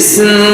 কৃষ্ণ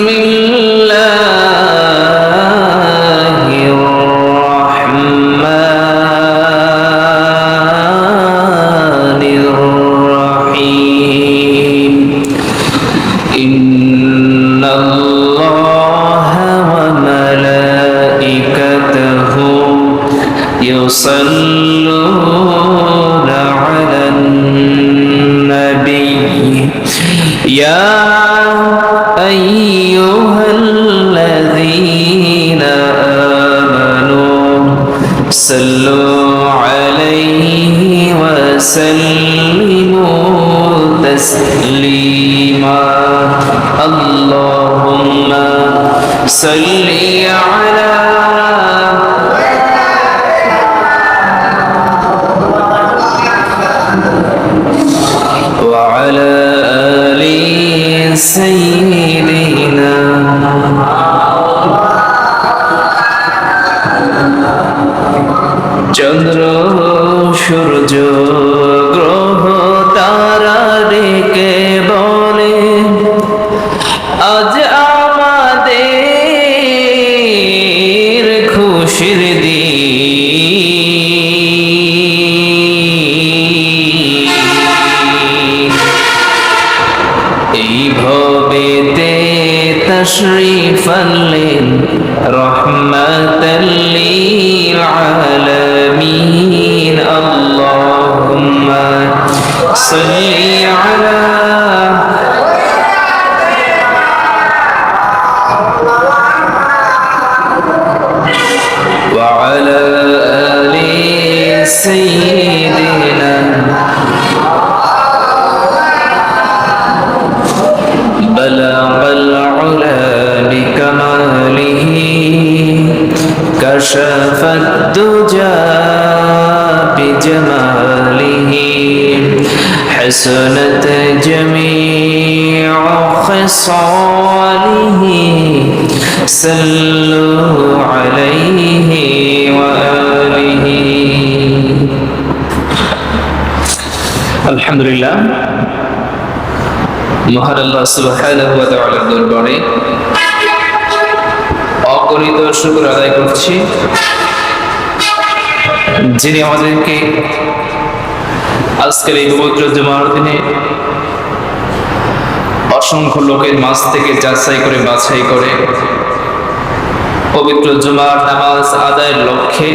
صل على وعلى آل سيدنا سيدنا بلغ العلا بكماله كشف الدجى بجماله. حسنت جميع خصاله. صلوا عليه وآله আলহামদুলিল্লাহ। মহান আল্লাহ দরবারে অগণিত শুকর আদায় করছি। যিনি আমাদেরকে আজকের এই পবিত্র দিনে অসংখ্য লোকের মাছ থেকে যাচাই করে বাছাই করে পবিত্র জুমার নামাজ আদায়ের লক্ষ্যে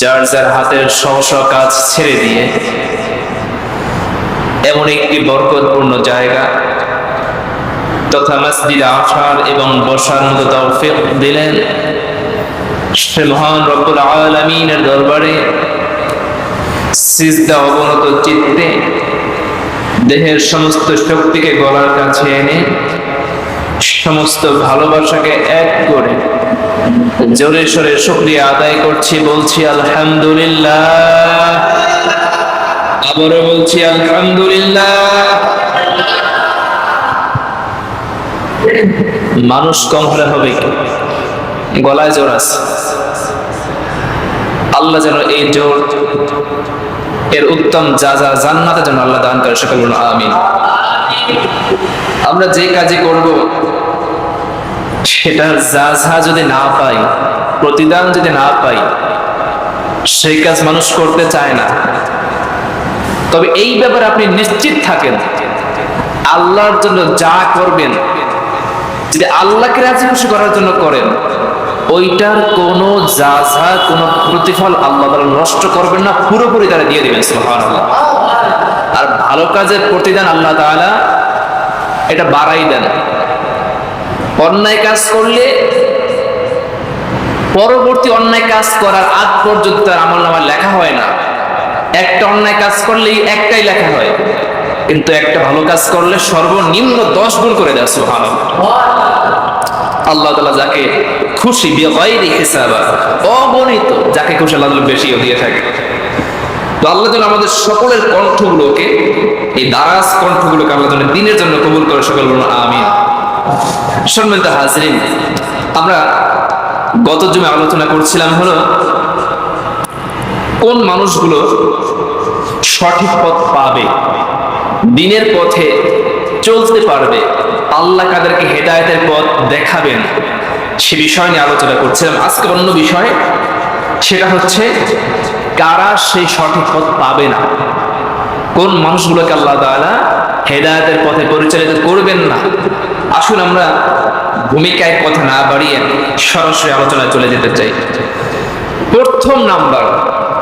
যার যার হাতের সহস কাজ ছেড়ে দিয়ে এমন একটি বরকতপূর্ণ জায়গা তথা মসজিদ আসার এবং বসার মতো তৌফিক দিলেন। সে মহান রব্বুল আলমিনের দরবারে সিজদা অবনত চিত্তে দেহের সমস্ত শক্তিকে গলার কাছে এনে সমস্ত ভালোবাসাকে এক করে জোরে সোরে শুক্রিয়া আদায় করছি, বলছি আলহামদুলিল্লাহ। আবারও বলছি, আলহামদুলিল্লাহ। মানুষ কম হলে হবে গলায় জোর আছে। আল্লাহ যেন এই জোর, এর উত্তম যা যা জান্নাতে যেন আল্লাহ দান করে, সকল আমিন। আমরা যে কাজই করব, সেটা যা যা যদি না পাই, প্রতিদান যদি না পাই, সেই কাজ মানুষ করতে চায় না। তবে এই ব্যাপারে আপনি নিশ্চিত থাকেন, আল্লাহর জন্য যা করবেন, যদি আল্লাহকে রাজি খুশি করার জন্য করেন, ওইটার কোনো যা যা কোনো প্রতিফল আল্লাহ নষ্ট করবেন না, পুরোপুরি তারা দিয়ে দিবেন আর ভালো কাজের প্রতিদান আল্লাহ এটা বাড়াই দেন। অন্যায় কাজ করলে পরবর্তী অন্যায় কাজ করার আগ পর্যন্ত তার আমল নামায় লেখা হয় না। একটা অন্যায় কাজ করলেই একটাই লেখা হয়। কিন্তু একটা ভালো কাজ করলে সর্বনিম্ন দশ গুণ করে দেয় সুহান আল্লাহ তালা যাকে খুশি বেগাইরি হিসাবা, অগণিত যাকে খুশি আল্লাহ বেশিও দিয়ে থাকে। তো আল্লাহ যেন আমাদের সকলের কণ্ঠগুলোকে, এই দারাজ কণ্ঠগুলোকে আল্লাহ যেন দিনের জন্য কবুল করে সকল বলুন, আমিন। সম্মানিত হাজরিন, আমরা গত জমে আলোচনা করছিলাম হলো কোন মানুষগুলো সঠিক পথ পাবে? দিনের পথে চলতে পারবে। আল্লাহ কাদেরকে হেদায়তের পথ দেখাবেন। সে বিষয় নিয়ে আলোচনা করছিলাম। আজকে অন্য বিষয়, সেটা হচ্ছে কারা সেই সঠিক পথ পাবে না? কোন মানুষগুলোকে আল্লাহ তাআলা হেদায়তের পথে পরিচালিত করবেন না? আসুন আমরা ভূমিকায় কথা না বাড়িয়ে সরাসরি আলোচনায় চলে যেতে চাই। প্রথম নাম্বার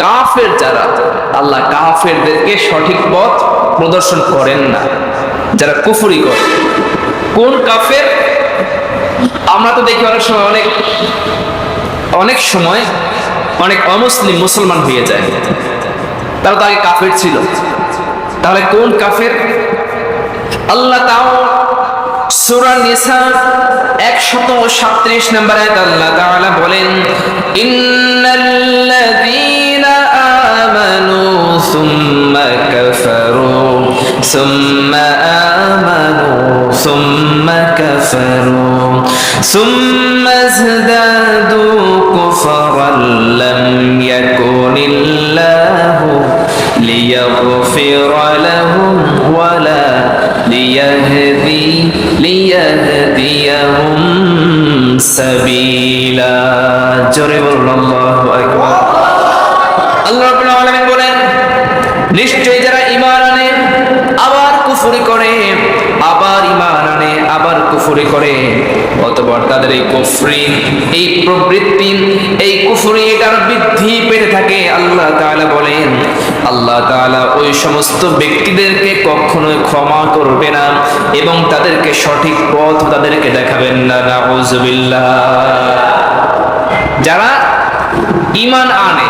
কাফের যারা, আল্লাহ কাফেরদেরকে সঠিক পথ প্রদর্শন করেন না। যারা কুফরি করে। কোন কাফের? আমরা তো দেখি অনেক সময় অনেক অনেক সময় অনেক অমুসলিম মুসলমান হয়ে যায়। তারা তো আগে কাফের ছিল। তাহলে কোন কাফের? আল্লাহ তাও নিসা 137 নম্বর বলেন ইন্নাল্লাযীনা আমানু ثم كفروا ثم آمنوا ثم كفروا ثم ازدادوا كفرا لم يكن الله ليغفر لهم ولا ليهدي ليهديهم سبيلا. جرب الله أكبر. الله رب العالمين নিশ্চয়ই যারা ঈমান আনে, আবার কুফরি করে, আবার ঈমান আনে, আবার কুফরি করে। অতঃপর তাদের এই কুফরি, এই প্রবৃত্তি, এই কুফরি এটার বৃদ্ধি পেতে থাকে, আল্লাহ তাআলা বলেন, আল্লাহ তাআলা ওই সমস্ত ব্যক্তিদেরকে কখনোই ক্ষমা করবে না এবং তাদেরকে সঠিক পথ তাদেরকে দেখাবেন না। নাউজুবিল্লাহ যারা ইমান আনে,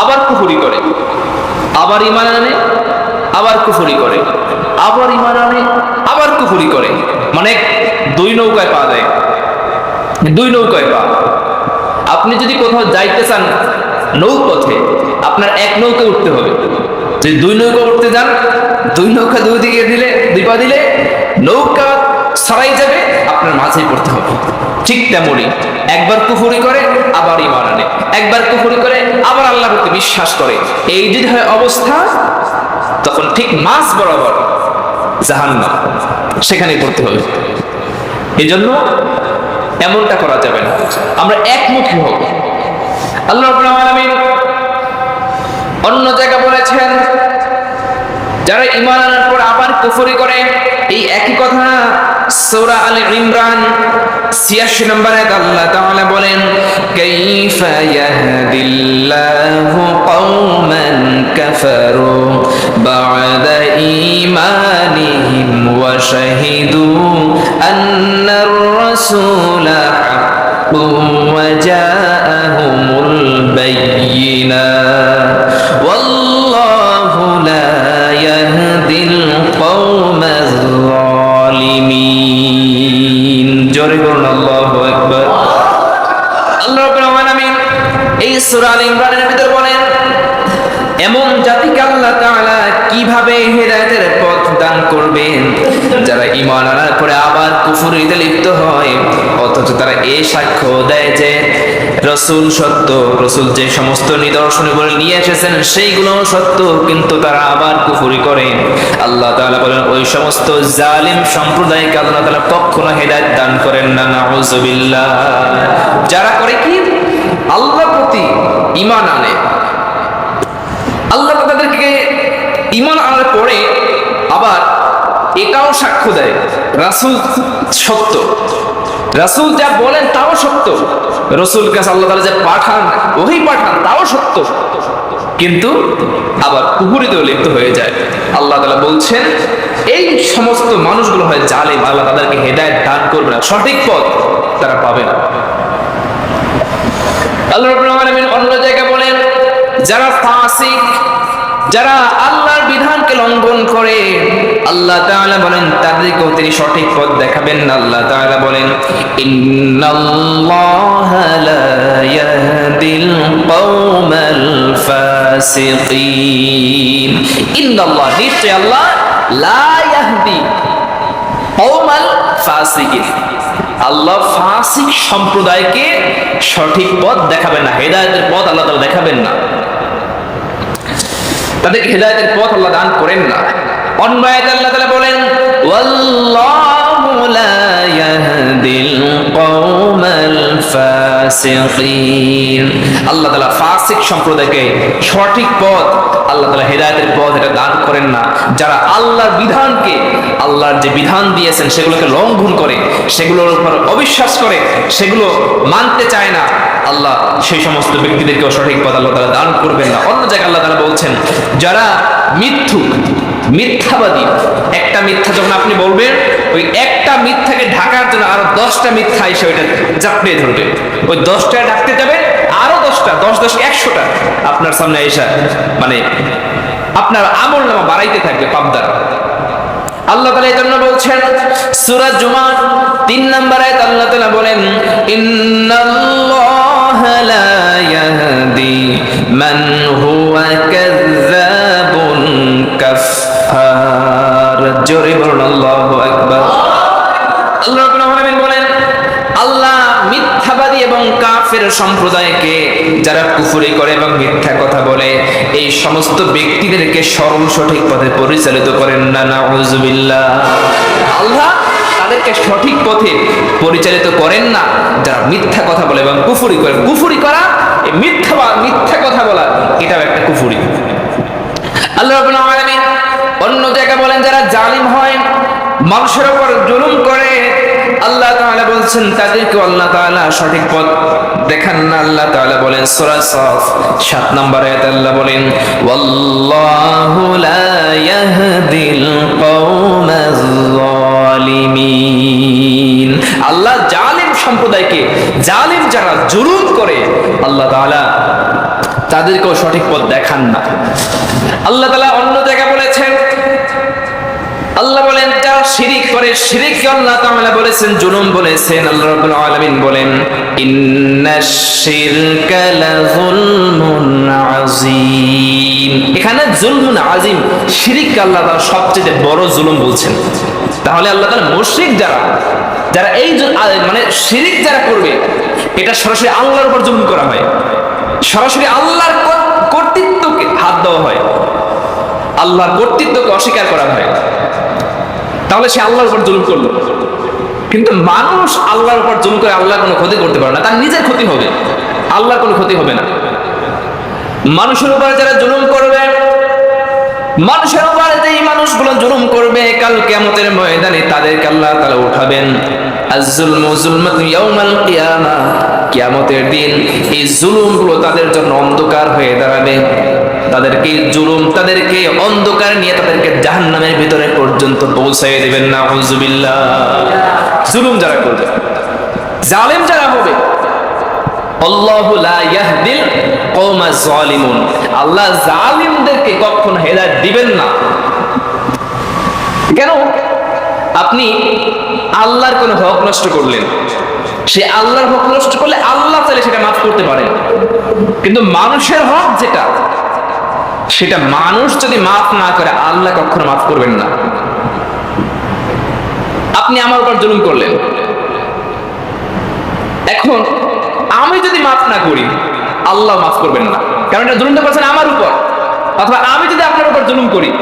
আবার কুফরি করে আবার ইমান আনে, আবার কুফরি করে। আবার ইমান আনে, আবার কুফরি করে। মানে দুই নৌকায় পা দেয়। দুই নৌকায় পা। আপনি যদি কোথাও যাইতে চান নৌপথে, আপনার এক নৌকা উঠতে হবে। যদি দুই নৌকা উঠতে যান, দুই নৌকা দুই দিকে দিলে, দুই পা দিলে নৌকা সরাই যাবে, আপনার মাঝেই পড়তে হবে। ঠিক তেমনই। একবার কুফুরি করে, আবার ইমান আনে। একবার কুফুরি করে, আবার আল্লাহর প্রতি বিশ্বাস করে। এই যদি হয় অবস্থা, তখন ঠিক মাস বরাবর জাহান্নাম, সেখানেই পড়তে হবে। এই জন্য এমনটা করা যাবে না। আমরা একমুখী হব। আল্লাহ আলামিন অন্য জায়গা বলেছেন, যারা ইমান আনার পর আবার কুফুরি করে এই একই কথা সূরা আল ইমরান 86 নম্বর আয়াত আল্লাহ তাআলা বলেন, কাইফা ইয়াহদিল্লাহু কওমান কাফারু বা'দা ঈমানিহিম ওয়া শাহিদু আন্নার রাসূলা বায়্যিনাত এই সূরা আল ইমরানের ভিতর বলেন, এমন জাতিকে আল্লাহ তাআলা কীভাবে হেদায়েতের পথ দান করবেন? যারা ঈমান আনার পরে আবার কুফরিতে লিপ্ত হয়, অথচ তারা সাক্ষ্য দেয় যে রসুল সত্য, রসুল যে সমস্ত নিদর্শন বলে নিয়ে এসেছেন, সেইগুলো সত্য, কিন্তু তারা আবার কুফরি করে। আল্লাহ তাআলা বলেন, ওই সমস্ত জালিম সম্প্রদায়কে আল্লাহ তাআলা কখনো হেদায়েত দান করেন না, নাউজুবিল্লাহ। যারা করে কি? আল্লাহ প্রতি ঈমান আনে। আল্লাহ তাদেরকে ইমান আনার পরে আবার এটাও সাক্ষ্য দেয়, রাসুল সত্য। রাসুল যা বলেন তাও সত্য। রসুল কাছে আল্লাহ তাআলা যে পাঠান ওই পাঠান, তাও সত্য। কিন্তু আবার কুহুরিতেও লিপ্ত হয়ে যায়। আল্লাহ তালা বলছেন, এই সমস্ত মানুষগুলো হয় জালেম, আল্লাহ তাদেরকে হেদায়েত দান করবে না, সঠিক পথ তারা পাবে না। আল্লাহ রাব্বুল আলামিন অন্য জায়গায় বলেন, যারা ফাসিক, যারা আল্লাহর বিধানকে লঙ্ঘন করে, আল্লাহ তাআলা বলেন, তাদেরকেও তিনি সঠিক পথ দেখাবেন না। আল্লাহ তাআলা বলেন, ইন্নাল্লাহা লা ইয়াহদিল কওমাল ফাসিকিন। ইন্নাল্লাহ নিশ্চয় আল্লাহ লা ইয়াহদি কওমাল আল্লাহ ফাসিক সম্প্রদায়কে সঠিক পথ দেখাবেন না, হেদায়তের পথ আল্লাহ তালা দেখাবেন না। তাদেরকে হেদায়তের পথ আল্লাহ দান করেন না। অন্য আল্লাহ তালা বলেন, ওয়াল্লাহু লা ইয়াহদিল কওমাল ফাসিকিন। আল্লাহ তাআলা ফাসিক সম্প্রদায়কে সঠিক পথ, আল্লাহ তাআলা হেদায়েতের পথ এটা দান করেন না। যারা আল্লাহর বিধানকে, আল্লাহর যে বিধান দিয়েছেন, সেগুলোকে লঙ্ঘন করে, সেগুলোর উপর অবিশ্বাস করে, সেগুলো মানতে চায় না, আল্লাহ সেই সমস্ত ব্যক্তিদেরকেও সঠিক পথ আল্লাহ তাআলা দান করবেন না। অন্য জায়গায় আল্লাহ তাআলা বলছেন, যারা মিথ্যুক মিথ্যাবাদী। একটা মিথ্যা যখন আপনি বলবেন, ওই একটা মিথ্যাকে ঢাকার জন্য আরও দশটা মিথ্যা এসে ওইটা চাপড়ে ধরবে। ওই দশটা ঢাকতে যাবে আরও দশটা, দশ দশ একশোটা আপনার সামনে এসে মানে আপনার আমল নামা বাড়াইতে থাকবে পাবদার। আল্লাহ তাআলা এই জন্য বলছেন, সূরা জুমার তিন নম্বর আয়াত আল্লাহ তাআলা বলেন, ইন্নাল্লাহা মান হুয়া কাযযাবুন কাফফার জোরে বলুন, আল্লাহু আকবার। আল্লাহ রাব্বুল বলেন, আল্লাহ মিথ্যাবাদী এবং কাফের সম্প্রদায়কে যারা কুফরি করে এবং মিথ্যা কথা বলে, এই সমস্ত ব্যক্তিদেরকে সরল সঠিক পথে পরিচালিত করেন না নাউজুবিল্লাহ আল্লাহ তাদেরকে সঠিক পথে পরিচালিত করেন না, যারা মিথ্যা কথা বলে এবং কুফরি করে। কুফরি করা মিথ্যা মিথ্যা কথা বলা, এটাও একটা কুফরি। আল্লাহ জায়গায় বলেন, যারা জালিম হয় মানুষের উপর জুলুম করে, আল্লাহ তাআলা বলছেন তাদেরকে আল্লাহ তাআলা সঠিক পথ দেখান না। আল্লাহ তাআলা বলেন, সূরা সফ 7 নম্বর আয়াত আল্লাহ বলেন, ওয়াল্লাহু লা ইয়াহদিল কওমাজ জালিমিন আল্লাহ জালিম সম্প্রদায়কে, জালিম যারা জুলুম করে, আল্লাহ তাআলা তাদেরকেও সঠিক পথ দেখান না। আল্লাহ তাআলা অন্য জায়গায় বলেছেন আল্লাহ বলেন যারা শিরিক করে শিরিক, আল্লাহ তাআলা বলেছেন, জুলুম বলেছেন, আল্লাহ রাব্বুল আলামিন বলেন ইন্নাশ শিরকা লাযুলমুন আযীম। এখানে জুলমুন আযীম, শিরিক আল্লাহ তাআলা সবচেয়ে বড় জুলুম বলছেন। তাহলে আল্লাহ তাআলা মুশরিক যারা যারা এই মানে শিরিক যারা করবে, এটা সরাসরি আল্লাহর উপর জুলুম করা হয়। সরাসরি আল্লাহর কর্তৃত্বকে হাত দেওয়া হয়। আল্লাহর কর্তৃত্বকে অস্বীকার করা হয়। তাহলে সে আল্লাহর উপর জুলুম করল। কিন্তু মানুষ আল্লাহর উপর জুলুম করে আল্লাহর কোনো ক্ষতি করতে পারে না, তার নিজের ক্ষতি হবে। আল্লাহর কোনো ক্ষতি হবে না। মানুষের উপরে যারা জুলুম করবে, মানুষের উপরে যেই মানুষগুলো জুলুম করবে, কাল কিয়ামতের ময়দানে তাদেরকে আল্লাহ তাআলা উঠাবেন। কিয়ামতের দিন এই জুলুমগুলো তাদের জন্য অন্ধকার হয়ে দাঁড়াবে। তাদেরকে জুলুম, তাদেরকে অন্ধকার নিয়ে তাদেরকে জাহান্নামের ভিতরে পর্যন্ত পৌঁছায় দেবেন না জুলুম যারা করবে, জালেম যারা হবে আপনি আল্লাহর কোনো নষ্ট করলেন। সে আল্লাহর নষ্ট করলে আল্লাহ সেটা মাফ করতে পারেন। কিন্তু মানুষের হক যেটা সেটা মানুষ যদি মাফ না করে, আল্লাহ কখনো মাফ করবেন না। আপনি আমার উপর জুলুম করলেন। এখন আমি যদি মাফ না করি, আল্লাহ মাফ করবেন না। কারণ এটা জুলুমটা করছেন আমার উপর। অথবা আমি যদি আপনার উপর জুলুম করি,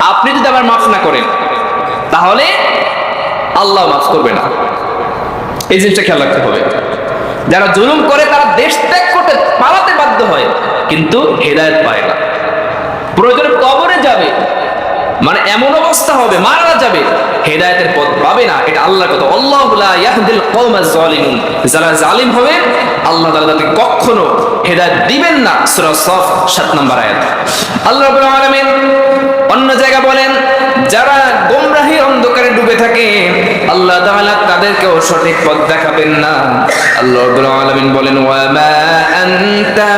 আপনি যদি আবার মাফ না করেন, তাহলে আল্লাহ মাফ করবে না। এই জিনিসটা খেয়াল রাখতে হবে। যারা জুলুম করে, তারা দেশ ত্যাগ পালাতে বাধ্য হয় কিন্তু হেদায়ত পায় না। প্রয়োজনে কবরে যাবে মানে এমন অবস্থা হবে, মারা যাবে। হেদায়েতের পথ পাবে না, এটা আল্লাহর কথা। আল্লাহু যারা জালিম হবে, আল্লাহ তাআলা তাদেরকে কখনো হেদায়েত দিবেন না। সূরা 7 নম্বর আয়াত। আল্লাহ রাব্বুল অন্য জায়গা বলেন, যারা গোমরাহি অন্ধকারে ডুবে থাকে, আল্লাহ তাআলা তাদেরকেও সঠিক পথ দেখাবেন না। আল্লাহ আলামিন বলেন, ওয়া মা আনতা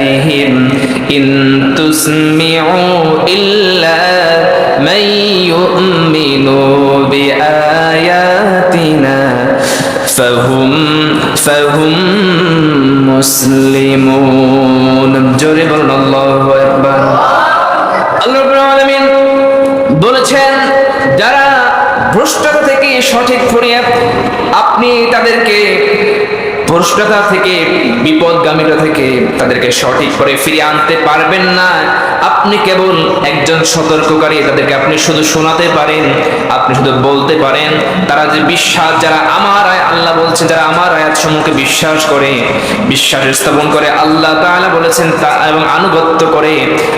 ضلالتهم إن تسمع إلا من يؤمن بآياتنا فهم فهم مسلمون جرب الله أكبر আল্লাহ রাব্বুল আলামিন বলেছেন যারা ভ্রষ্টতা থেকে সঠিক ফরিয়াদ আপনি তাদেরকে ভ্রষ্টতা থেকে বিপদগামিতা থেকে তাদেরকে সঠিক করে ফিরিয়ে আনতে পারবেন না। আপনি কেবল একজন সতর্ককারী, তাদেরকে আপনি শুধু শোনাতে পারেন, আপনি শুধু বলতে পারেন। তারা যে বিশ্বাস, যারা আমার আয় আল্লাহ বলছে যারা আমার আয়াত সমূহকে বিশ্বাস করে, বিশ্বাস স্থাপন করে, আল্লাহ তাআলা বলেছেন তা এবং আনুগত্য করে,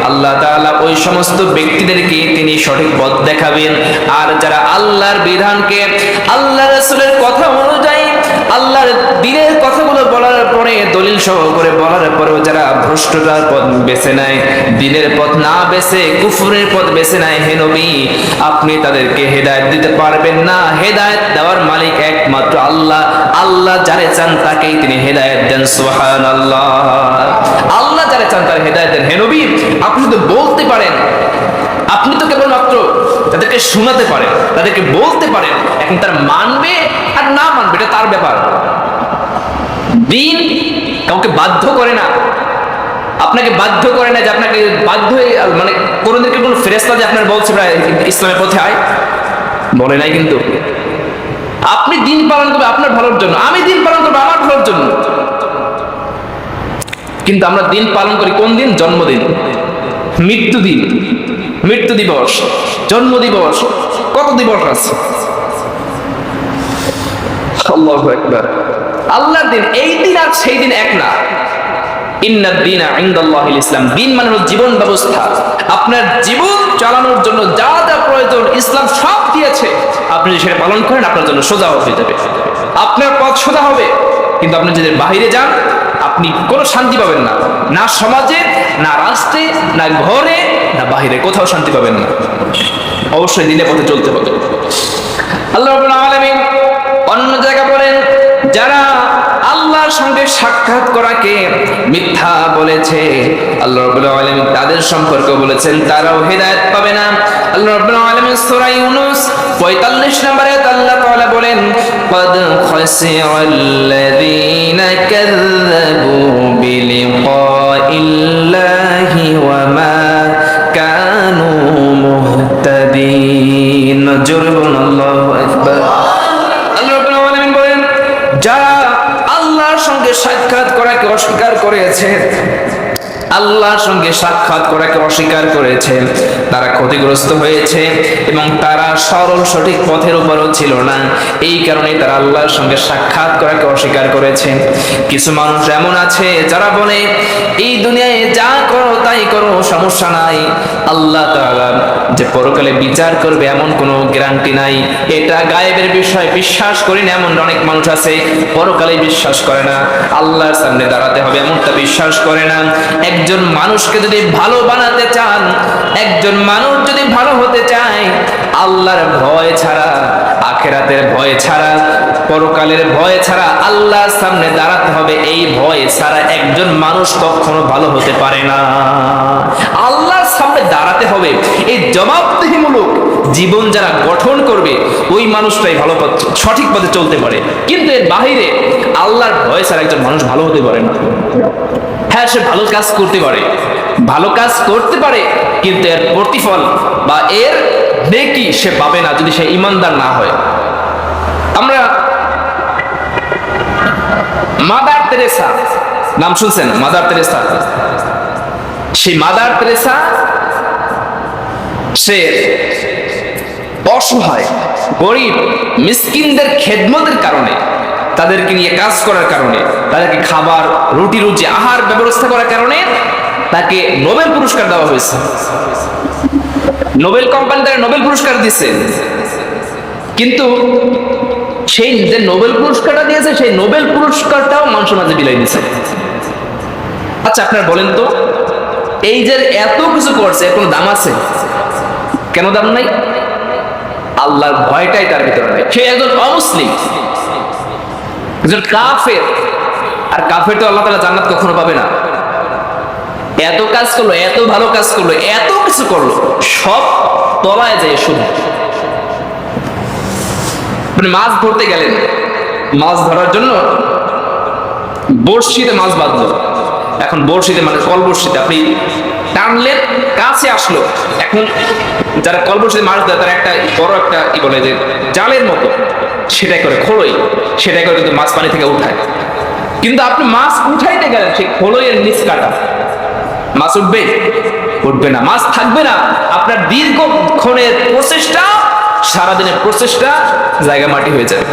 আল্লাহ তাআলা ওই সমস্ত ব্যক্তিদেরকে তিনি সঠিক পথ দেখাবেন। আর যারা আল্লাহর বিধানকে, আল্লাহ রাসূলের কথা অনুযায়ী আল্লাহর দিনের কথাগুলো বলার পরে, দলিল সহ করে বলার পরেও যারা ভ্রষ্টতার পথ বেছে নেয়, দিনের পথ না বেছে, কুফুরের পথ বেছে নেয়, হে নবী, আপনি তাদেরকে হেদায়েত দিতে পারবেন না। হেদায়েত দেওয়ার মালিক একমাত্র আল্লাহ। আল্লাহ যারে চান তাকেই তিনি হেদায়েত দেন সোহান আল্লাহ আল্লাহ যারে চান তার হেদায়েত দেন। হে নবী, আপনি শুধু বলতে পারেন। আপনি তো কেবলমাত্র তাদেরকে শোনাতে পারেন, তাদেরকে বলতে পারেন। এখন তারা মানবে না মানবে, এটা তার ব্যাপার। দিন কাউকে বাধ্য করে না। আপনাকে বাধ্য করে না যে আপনাকে বাধ্য মানে কোনোদিনকে কোনো ফেরেস্তা যে আপনার বলছে ইসলামের পথে আয়? বলে নাই কিন্তু। আপনি দিন পালন করবে আপনার ভালোর জন্য। আমি দিন পালন করব আমার ভালোর জন্য। কিন্তু আমরা দিন পালন করি কোন দিন? জন্মদিন। মৃত্যু দিন। মৃত্যু দিবস। জন্ম দিবস কত দিবস আছে? আল্লাহু আকবার। আল্লাহর দিন, এই দিন আর সেই দিন এক না। ইসলাম দিন মানে জীবন ব্যবস্থা। আপনার জীবন চালানোর জন্য যা যা প্রয়োজন, ইসলাম সব দিয়েছে। আপনি যদি সেটা পালন করেন, আপনার জন্য সোজা হয়ে যাবে। আপনার পথ সোজা হবে, কিন্তু আপনি যদি বাইরে যান, আপনি কোনো শান্তি পাবেন না। না সমাজে, না রাষ্ট্রে, না ঘরে, না বাহিরে, কোথাও শান্তি পাবেন না। অবশ্যই দিনে পথে চলতে হবে। আল্লাহ আলামিন আল্লাহর সঙ্গে সাক্ষাৎ করাকে মিথ্যা বলেছে আল্লাহ রাব্বুল আলামিন তাদের সম্পর্কে বলেছেন তারাও হেদায়েত পাবে না আল্লাহ রাব্বুল আলামিন সূরা ইউনূস 45 নম্বরে আল্লাহ তাআলা বলেন قد خسر الذين كذبوا بلقاء الله وما كانوا مهتدين جرب الله أكبر আল্লাহ রাব্বুল আলামিন বলেন যারা আল্লাহর সঙ্গে সাক্ষাৎ করাকে অস্বীকার করেছে। আল্লাহর সঙ্গে সাক্ষাৎ করাকে অস্বীকার করেছে। তারা ক্ষতিগ্রস্ত হয়েছে এবং তারা সরল সঠিক পথের উপরও ছিল না। এই কারণে তারা আল্লাহর সঙ্গে সাক্ষাৎ করাকে অস্বীকার করেছে। কিছু মানুষ এমন আছে যারা বলে, এই দুনিয়ায় যা করো তাই করো, সমস্যা নাই। আল্লাহ যে পরকালে বিচার করবে এমন কোনো গ্যারান্টি নাই। এটা গায়েবের বিষয়, বিশ্বাস করি না, এমন অনেক মানুষ আছে পরকালে বিশ্বাস করে না। আল্লাহর সামনে দাঁড়াতে হবে, এমনটা বিশ্বাস করে না। একজন মানুষকে যদি ভালো বানাতে চান, একজন মানুষ যদি ভালো হতে চায়, আল্লাহর ভয় ছাড়া আখেরাতের ভয় ছাড়া, পরকালের ভয় ছাড়া আল্লাহর সামনে দাঁড়াতে হবে, এই ভয় ছাড়া একজন মানুষ কখনো ভালো হতে পারে না। আল্লাহর সামনে দাঁড়াতে হবে, এই জবাবদিহিমূলক জীবন যারা গঠন করবে, ওই মানুষটাই ভালো পথ, সঠিক পথে চলতে পারে। কিন্তু এর বাহিরে আল্লাহর ভয় ছাড়া একজন মানুষ ভালো হতে পারে না। হ্যাঁ সে ভালো কাজ করতে পারে, ভালো কাজ করতে পারে, কিন্তু এর প্রতিফল বা এর নেকি সে পাবে না যদি সে ইমানদার না হয়। আমরা মাদার তেরেসা, নাম শুনছেন? Mother Teresa. সেই মাদার তেরেসা, সে অসহায়, গরিব, মিসকিনদের খেদমতের কারণে, তাদেরকে নিয়ে কাজ করার কারণে, তাদেরকে খাবার, রুটি, রুজি, আহার ব্যবস্থা করার কারণে তাকে নোবেল পুরস্কার দেওয়া হয়েছে। নোবেল কোম্পানি তারা নোবেল পুরস্কার দিছে কিন্তু সেই যে নোবেল পুরস্কারটা দিয়েছে, সেই নোবেল পুরস্কারটাও মানুষের মাঝে বিলাই দিছে। আচ্ছা আপনারা বলেন তো, এই যে এত কিছু করছে, কোনো দাম আছে? কেন দাম নাই? আল্লাহর ভয়টাই তার ভিতরে নাই। সে একজন অমুসলিম, একজন কাফের। আর কাফের তো আল্লাহ তালা জান্নাত কখনো পাবে না। এত কাজ করল, এত ভালো কাজ করল, এত কিছু করল, সব তলায় যায় শুধু। আপনি মাছ ধরতে গেলেন, মাছ ধরার জন্য বড়শিতে মাছ বাঁধলো। এখন বড়শিতে মানে কল আপনি টানলেন, কাছে আসলো। এখন যারা কল মাছ দেয় তারা একটা বড় একটা কি বলে যে জালের মতো। সেটাই করে খোলই, সেটাই করে কিন্তু মাছ পানি থেকে উঠায়। কিন্তু আপনি মাছ উঠাইতে গেলেন, সেই খোলইয়ের নিচ কাটা। মাছ উঠবে? উঠবে না। মাছ থাকবে না। আপনার দীর্ঘক্ষণের প্রচেষ্টা সারাদিনের প্রচেষ্টা, জায়গা মাটি হয়ে যায়।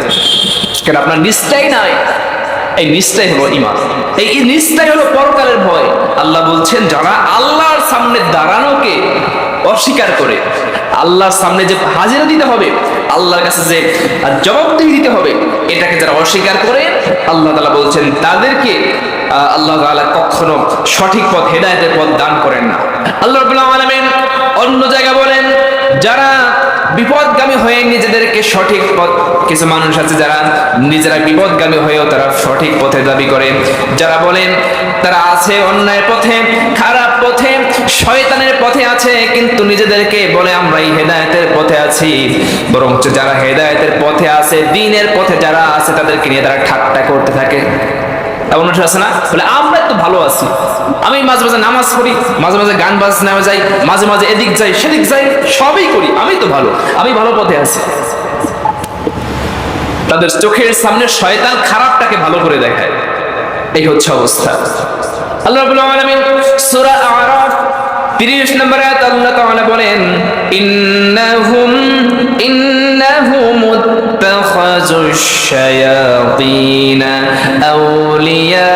কেন আপনার নিষ্ঠাই নাই? এই নিষ্ঠাই হলো ইমান এই নিষ্ঠাই হলো পরকালের ভয়। আল্লাহ বলছেন, যারা আল্লাহর সামনে দাঁড়ানোকে অস্বীকার করে, আল্লাহর সামনে যে হাজিরা দিতে হবে, আল্লাহর কাছে যে জবাবদিহি দিতে হবে, এটাকে যারা অস্বীকার করে, আল্লাহ তাআলা বলছেন, তাদেরকে আল্লাহ তাআলা কখনো সঠিক পথ, হেদায়েতের পথ দান করেন না। আল্লাহ আলামিন অন্য জায়গা বলেন যারা বিপদগামী হয়ে নিজেদেরকে সঠিক পথ, কিছু মানুষ আছে যারা নিজেরা বিপদগামী হয়েও তারা সঠিক পথে দাবি করে। যারা বলেন, তারা আছে অন্যায় পথে, খারাপ পথে, শয়তানের পথে আছে, কিন্তু নিজেদেরকে বলে আমরা এই হেদায়েতের পথে আছি। বরঞ্চ যারা হেদায়েতের পথে আছে, দিনের পথে যারা আছে, তাদেরকে নিয়ে তারা ঠাট্টা করতে থাকে। এমন মানুষ আছে না? বলে, আমরা তো ভালো আছি। আমি মাঝে মাঝে নামাজ পড়ি, মাঝে মাঝে গান বাজনা যাই, মাঝে মাঝে এদিক যাই, সেদিক যাই, সবই করি, আমি তো ভালো, আমি ভালো পথে আছি। তাদের চোখের সামনে শয়তান খারাপটাকে ভালো করে দেখায়। এই হচ্ছে অবস্থা। আল্লাহ রাব্বুল আলামিন সূরা আরাফ 30 নম্বর আয়াত আল্লাহ তাআলা বলেন, ইন্নাহুম ইন্নাহুম ইত্তাখাযুশ শায়াতিন আউলিয়া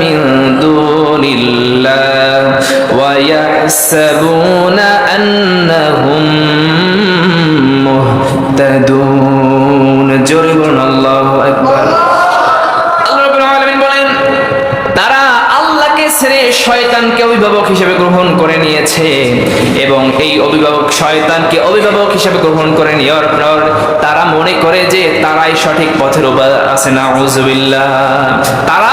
মিন দুনিল্লাহ ওয়া ইয়াহসাবুনা শয়তানকে অভিভাবক হিসেবে গ্রহণ করে নিয়েছে এবং এই অভিভাবক শয়তানকে অভিভাবক হিসেবে গ্রহণ করে নেওয়ার পর তারা মনে করে যে তারাই সঠিক পথের উপর আছে না তারা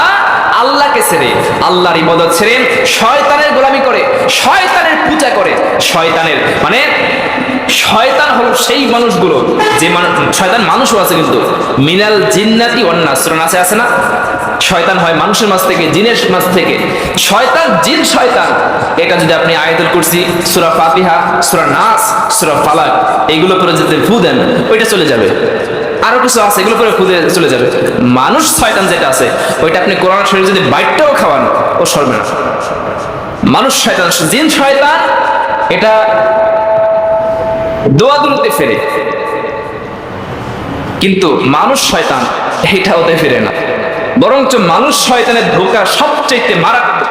আল্লাহকে ছেড়ে আল্লাহর ইবাদত ছেড়ে শয়তানের গোলামি করে, শয়তানের পূজা করে। শয়তানের মানে শয়তান হলো সেই মানুষগুলো, যে শয়তান মানুষও আছে কিন্তু। মিনাল জিন্নাতি অন্না সুরান আছে আছে না? শয়তান হয় মানুষের মাছ থেকে, জিনের মাছ থেকে। শয়তান, জিন শয়তান। এটা যদি আপনি আয়াতুল কুরসি, সূরা ফাতিহা, সূরা নাস, সূরা ফালাক এইগুলো করে যদি ফু দেন, ওইটা চলে যাবে। আরও কিছু আছে, এগুলো করে খুদে চলে যাবে। মানুষ শয়তান যেটা আছে, ওইটা আপনি কোরআন শরীফ যদি বাইটটাও খাওয়ান, ও সরবে না। মানুষ শয়তান, জিন শয়তান, এটা দোয়াদুলতে ফেরে। কিন্তু মানুষ শয়তান, এটা হতে ফিরে না। বরঞ্চ মানুষ শয়তানের ধোকা সবচেয়ে মারাত্মক।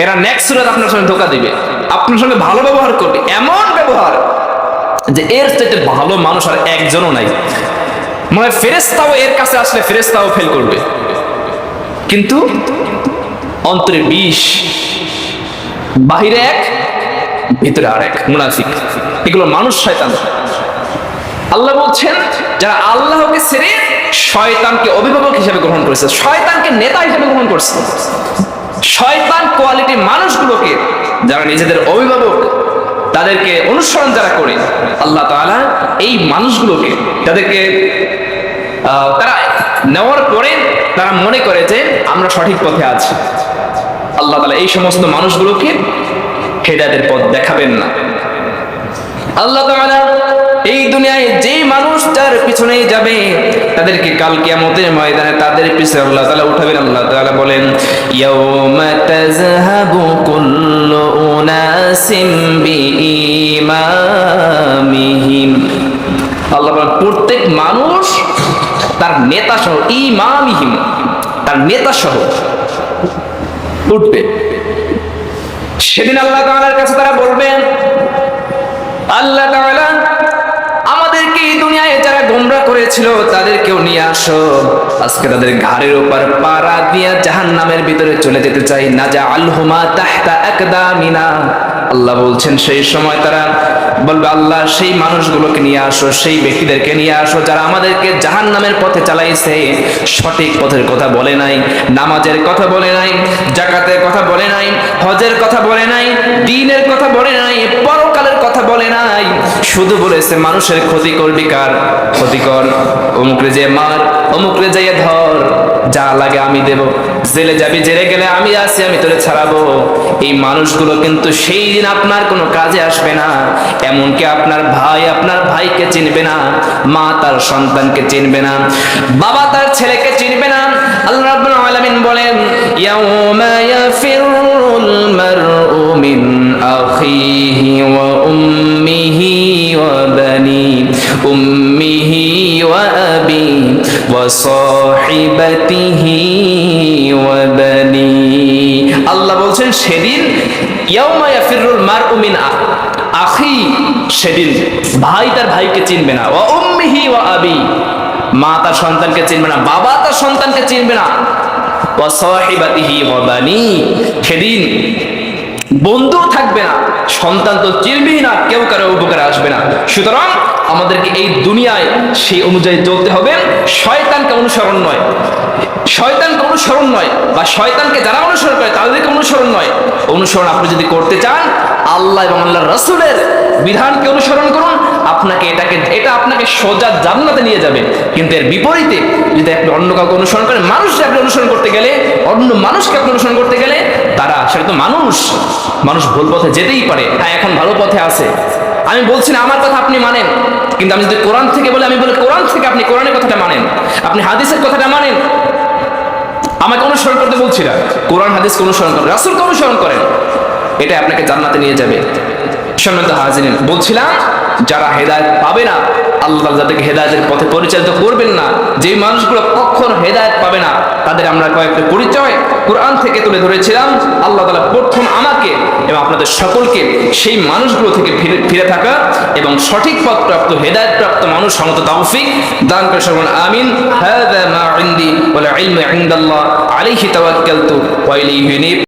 এরা নেক্সট আপনার সঙ্গে ধোকা দিবে। আপনার সঙ্গে ভালো ব্যবহার করবে। এমন ব্যবহার যে এর চাইতে ভালো মানুষ আর একজনও নাই। মনে ফেরেস্তাও এর কাছে আসলে ফেরেস্তাও ফেল করবে। কিন্তু অন্তরে বিষ, বাহিরে এক, ভিতরে আর এক মুনাফিক। এগুলো মানুষ শয়তান। আল্লাহ বলছেন, যারা আল্লাহকে ছেড়ে শয়তানকে অভিভাবক হিসেবে গ্রহণ করেছে, শয়তানকে নেতা হিসেবে গ্রহণ করছে, শয়তান কোয়ালিটির মানুষগুলোকে, যারা নিজেদের অভিভাবক তাদেরকে অনুসরণ যারা করে, আল্লাহ তালা এই মানুষগুলোকে তাদেরকে তারা নেওয়ার পরে তারা মনে করে যে আমরা সঠিক পথে আছি। আল্লাহ তালা এই সমস্ত মানুষগুলোকে হেদায়তের পথ দেখাবেন না। আল্লাহ তাআলা এই দুনিয়ায় যে মানুষ যার পিছনেই যাবে, তাদেরকে কাল কিয়ামতের ময়দানে তাদের পিছনে আল্লাহ তাআলা উঠাবেন। আল্লাহ তাআলা বলেন, ইয়াউমা তাযহাবু কুল্লু উনাসিম বিইমামিহিম। আল্লাহ বলেন, প্রত্যেক মানুষ তার নেতা সহ ইমামিহিম, তার নেতা সহ উঠবে। সেদিন আল্লাহ তাআলার কাছে তারা বলবেন, আল্লাহ আমাদেরকে এই দুনিয়ায় যারা গোমরা করেছিল, তাদেরকেও নিয়ে আসো। আজকে তাদের ঘাড়ের উপর পাড়া দিয়া জাহান নামের ভিতরে চলে যেতে চাই। না যা আল্লাহ বলছেন, সেই সময় তারা বলবে, আল্লাহ, সেই মানুষগুলোকে নিয়ে আসো, সেই ব্যক্তিদেরকে নিয়ে আসো যারা আমাদেরকে জাহান্নামের পথে চালাইছে, সঠিক পথের কথা বলে নাই, নামাজের কথা বলে নাই জাকাতের কথা বলে নাই, হজের কথা বলে নাই, দিনের কথা বলে নাই, পরকালের কথা বলে নাই, শুধু বলেছে মানুষের ক্ষতি করবি কার? ক্ষতি কর, অমুকরে যে মার, অমুকরে যাইয়ে ধর, যা লাগে আমি দেব, জেলে যাবি, জেলে গেলে আমি আছি, আমি তোরে ছাড়াবো। এই মানুষগুলো কিন্তু সেই দিন আপনার কোনো কাজে আসবে না। এমনকি আপনার ভাই আপনার ভাইকে চিনবে না, মা তার সন্তানকে চিনবে না, বাবা তার ছেলেকে চিনবে না। আল্লাহ রাব্বুল আলামিন বলেন, ইয়াউমা ইয়াফিরুল মারউ মিন আখিহি ওয়া উম্মিহি ওয়া বানি, উম্মিহি ওয়া আবি ওয়া সাহিবাতিহি ওয়া বানি। আল্লাহ বলছেন, সেদিন ইয়াউমা ইয়াফিরুল মারউ মিন আ- আখি সেদিন ভাই তার ভাইকে চিনবে না। উম্মিহি আবি। মা তার সন্তানকে চিনবে না, বাবা তার সন্তানকে চিনবে না। ওয়া সাহিবাতিহি ওয়া বানি। সেদিন বন্ধু থাকবে না, সন্তান তো চিনবেই না, কেউ কারও উপকারে আসবে না। সুতরাং আমাদেরকে এই দুনিয়ায় সেই অনুযায়ী চলতে হবে। শয়তানকে অনুসরণ নয়। শয়তানকে অনুসরণ নয় বা শয়তানকে যারা অনুসরণ করে তাদেরকে অনুসরণ নয়। অনুসরণ আপনি যদি করতে চান, আল্লাহ এবং আল্লাহ রসুলের বিধানকে অনুসরণ করুন, আপনাকে এটাকে, এটা আপনাকে সোজা জান্নাতে নিয়ে যাবে। কিন্তু এর বিপরীতে যদি আপনি অন্য কাউকে অনুসরণ করেন, মানুষকে আপনি অনুসরণ করতে গেলে, অন্য মানুষকে আপনি অনুসরণ করতে গেলে তারা সেটা তো মানুষ মানুষ ভুল পথে যেতেই পারে। হ্যাঁ এখন ভালো পথে আছে। আমি বলছি না, আমার কথা আপনি মানেন। কিন্তু আমি যদি কোরআন থেকে বলে, আমি বলি, কোরআন থেকে আপনি কোরআনের কথাটা মানেন। আপনি হাদিসের কথাটা মানেন। আমাকে অনুসরণ করতে বলছি না। কোরআন, হাদিসকে অনুসরণ করেন, রাসুলকে অনুসরণ করেন। এটা আপনাকে জান্নাতে নিয়ে যাবে। সম্মানিত হাজিন বলছিলাম, যারা হেদায়ত পাবে না আল্লাহ যাদেরকে হেদায়তের পথে পরিচালিত করবেন না যে মানুষগুলো কখনো হেদায়ত পাবে না, তাদের আমরা কয়েকটা পরিচয় কোরআন থেকে তুলে ধরেছিলাম। আল্লাহ তালা প্রথম আমাকে এবং আপনাদের সকলকে সেই মানুষগুলো থেকে ফিরে ফিরে থাকা এবং সঠিক পথ প্রাপ্ত হেদায়ত প্রাপ্ত মানুষ সমত তৌফিক দান করে আমিন। ওয়া ইলাইহি নীব